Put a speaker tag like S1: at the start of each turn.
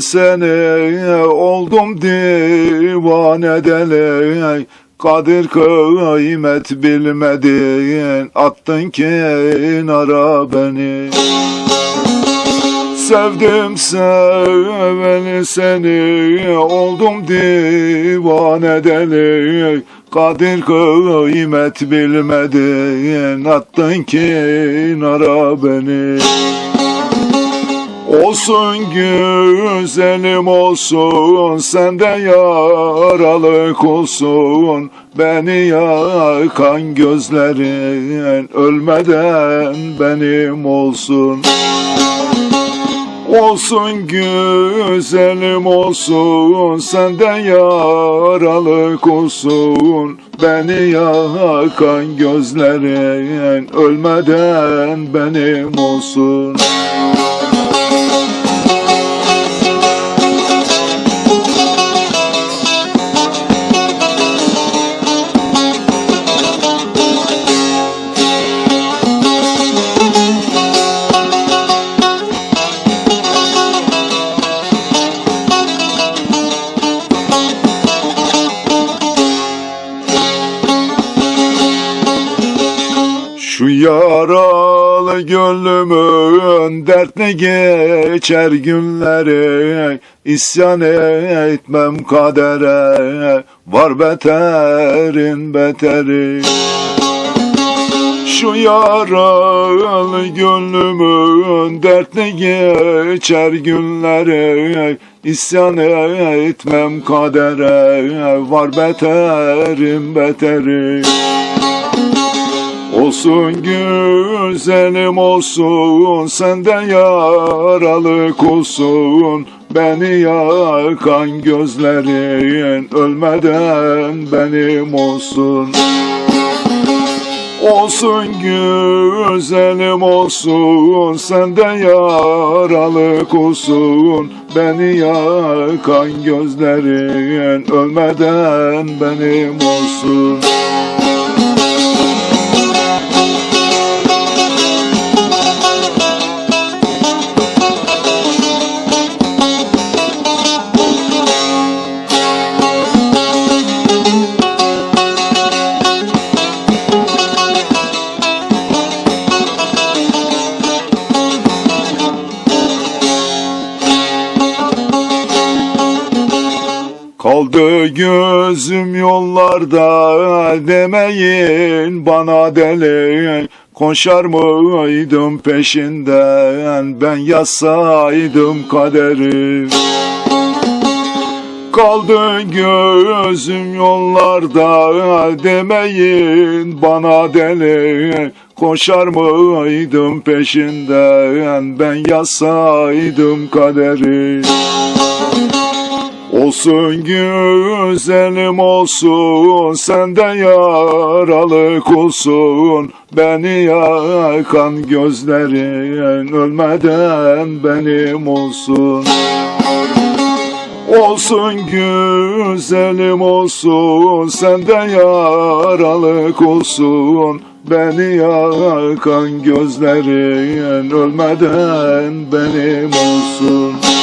S1: seni oldum divane deli Kadir kıymet bilmedin Attın kenara beni. Sevdim seveni seni Oldum divane deli Kadir kıymet bilmedin Attın kenara beni Olsun güzelim olsun Sende yaralık olsun Beni yakan gözlerin Ölmeden benim olsun. Olsun güzelim olsun Sende yaralık olsun Beni yakan gözlerin Ölmeden benim olsun Şu yaralı gönlümün dertli geçer günleri İsyan etmem kadere. Var beterin beteri. Şu yaralı gönlümün dertli geçer günleri İsyan etmem kadere. Var beterin beteri Olsun güzelim olsun sende yaralık olsun Beni yakan gözlerin ölmeden benim olsun. Olsun güzelim olsun sende yaralık olsun Beni yakan gözlerin ölmeden benim olsun Kaldı gözüm yollarda demeyin bana deli Koşar mıydım peşinden? Ben yazsaydım kaderi. Kaldı gözüm yollarda demeyin bana deli Koşar mıydım peşinden? Ben yazsaydım kaderi Olsun güzelim olsun sende yaralık olsun. Beni yakan gözlerin ölmeden benim olsun. Olsun güzelim olsun sende yaralık olsun. Beni yakan gözlerin ölmeden benim olsun